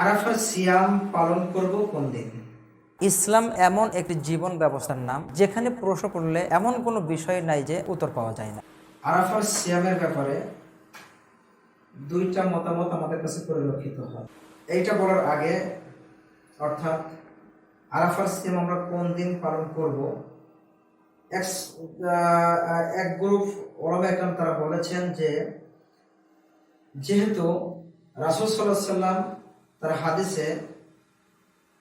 আরাফার সিয়াম পালন করব কোন দিন? ইসলাম এমন একটি জীবন ব্যবস্থার নাম যেখানে প্রশ্ন করলে এমন কোনো বিষয় নাই যে উত্তর পাওয়া যায় না। আরাফার সিয়ামের ব্যাপারে দুইটা মতামত আমাদের কাছে পরিলক্ষিত হয়। এইটা বলার আগে অর্থাৎ আরাফার সিয়াম আমরা কোন দিন পালন করব? এক এক গ্রুপ ওলামা একরাম তারা বলেছেন যে যেহেতু রাসুল সাল্লাহ সাল্লাম তার হাদিসে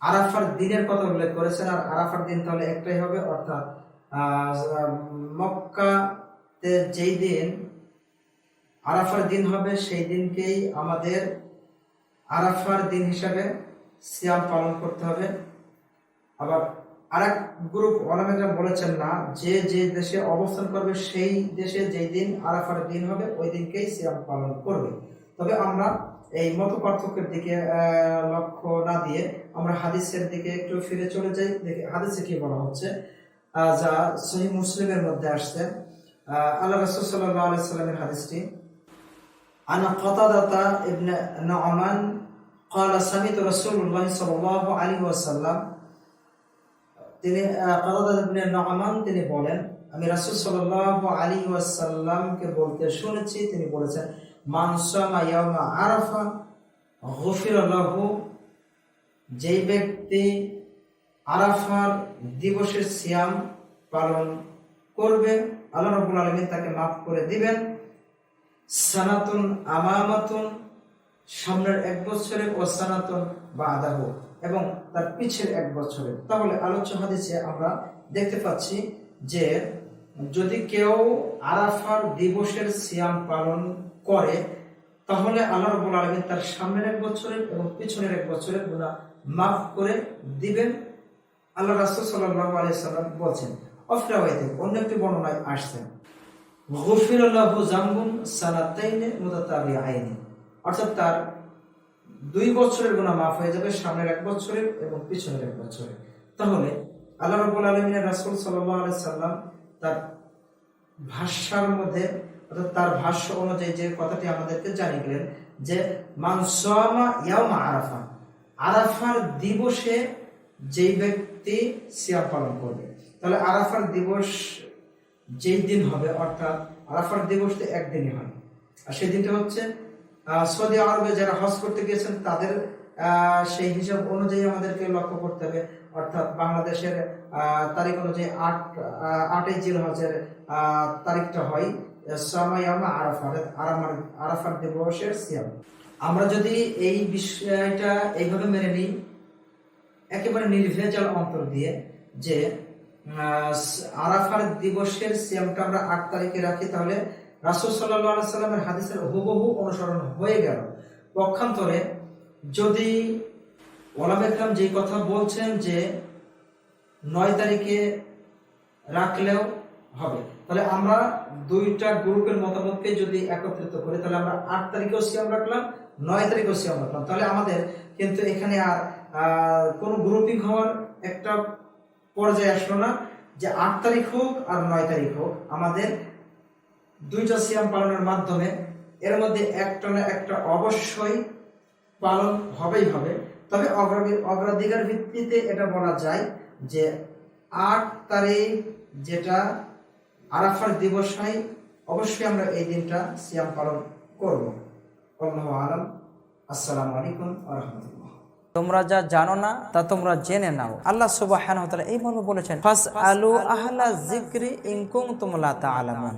আরাফার দিনের কথা উল্লেখ করেছেন, আর আরাফার দিন তাহলে একটাই হবে, অর্থাৎ মক্কাতে যেই দিন আরাফার দিন হবে, সেই দিনকেই আমাদের আরাফার দিন হিসাবে সিয়াম পালন করতে হবে। আবার আরেক গ্রুপ অনামেকরা বলেছেন না, যে যে দেশে অবস্থান করবে, সেই দেশে যেই দিন আরাফার দিন হবে, ওই দিনকেই সিয়াম পালন করবে। তবে আমরা এই মত পার্থক্যের দিকে আহ, লক্ষ্য না দিয়ে আমরা হাদিসের দিকে একটু ফিরে চলে যাই দেখি হাদিসে কি বলা হচ্ছে আহ, যা সহি মুসলিমের মধ্যে আসছে আহ, আল্লাহ রসুল সাল্লাহ আলাইহি সাল্লামের হাদিসটি عن قتادة ابن نعمان قال سمعت رسول الله صلى الله عليه وسلم তিনি কাদাদা ইবনে নমান তিনি বলেন আমি রাসূল সাল্লাল্লাহু আলাইহি ওয়াসাল্লামকে বলতে শুনেছি তিনি বলেছেন মান সামা ইয়াউমা আরাফা গফির লাহু, যেই ব্যক্তি আরাফার দিবসের সিয়াম পালন করবে, আল্লাহ রাব্বুল আলামিন তাকে মাফ করে দিবেন। সানাতুন আমামাতুন, সামনের এক বছরের ও সানাতুন বা আদাহ এবং তার পিছের এক বছরে। তাহলে আলোচ্য হাদিসে আমরা দেখতে পাচ্ছি যে যদি কেউ আরাফার দিবসের সিয়াম পালন করে, তাহলে আল্লাহ রাব্বুল আলামিন তার সামনের এক বছরের এবং পিছনের এক বছরের গুণা মাফ করে দিবেন। আল্লাহ রাসূল সাল্লাল্লাহু আলাইহি সাল্লাম বলছেন অফরাওয়াইতে অন্য একটি বর্ণনায় আসছেন অর্থাৎ তার দুই বছরের গুনাহ মাফ হয়ে যাবে সামনের এক বছরের এবং পিছনের এক তাহলে আল্লাহ রাসূল সাল্লাম তার ভাষ্যার মধ্যে অর্থাৎ তার ভাষ্য অনুযায়ী যে কথাটি আমাদেরকে জানিয়ে গেলেন যে মানসামা ইয়াউমা আরাফা আরাফার দিবসে যেই ব্যক্তি সিয়াম পালন করবে, তাহলে আরাফার দিবস যেই দিন হবে, অর্থাৎ আরাফার দিবস তো একদিনই হয়। আর সেই দিনটা হচ্ছে সৌদি আরবে যারা হজ করতে গিয়েছেন, তাদের সেই হিসাব অনুযায়ী আমাদেরকে লক্ষ্য করতে হবে। অর্থাৎ বাংলাদেশের তারিখ অনুযায়ী আট আটই জিল হজের তারিখটা হয়। আরাফার দিবসের আমরা যদি এই বিষয়টা এইভাবে মেনে নিই, একেবারে নির্ভেজাল অন্তর দিয়ে যে আরাফার দিবসের সিয়ামটা আমরা আট তারিখে রাখি, তাহলে রাসুল সাল্লাহ সাল্লামের হাদিসের হুবহু অনুসরণ হয়ে গেল। পক্ষান্তরে যদি ওলাম একরাম যে কথা বলছেন যে, নয় তারিখে রাখলেও হবে। তাহলে আমরা দুইটা গ্রুপের মতামতকে যদি একত্রিত করি, তাহলে আমরা আট তারিখেও সিয়াম রাখলাম, নয় তারিখেও সিয়াম রাখলাম। তাহলে আমাদের কিন্তু এখানে আর কোনো গ্রুপিং হওয়ার একটা পর্যায়ে আসলো না যে আট তারিখ হোক আর নয় তারিখ হোক। আমাদের দুইটা সিয়াম পালনের মাধ্যমে এর মধ্যে একটা না একটা অবশ্যই পালন হবেই হবে। তবে অগ্রাধি- অগ্রাধিকার ভিত্তিতে এটা বলা যায় যে আট তারিখ যেটা আরাফার দিবস হয় অবশ্যই আমরা এই দিনটা সিয়াম পালন করব। আল্লাহ আলম। আসসালামু আলাইকুম আ রহমতুল্লাহ। তোমরা যা জানো না, তা তোমরা জেনে নাও। আল্লাহ সুবাহ এই মর্মে বলেছেন ফাস আলু আহলা জিক্রি ইংকুম কুনতুম তা তা'লামুন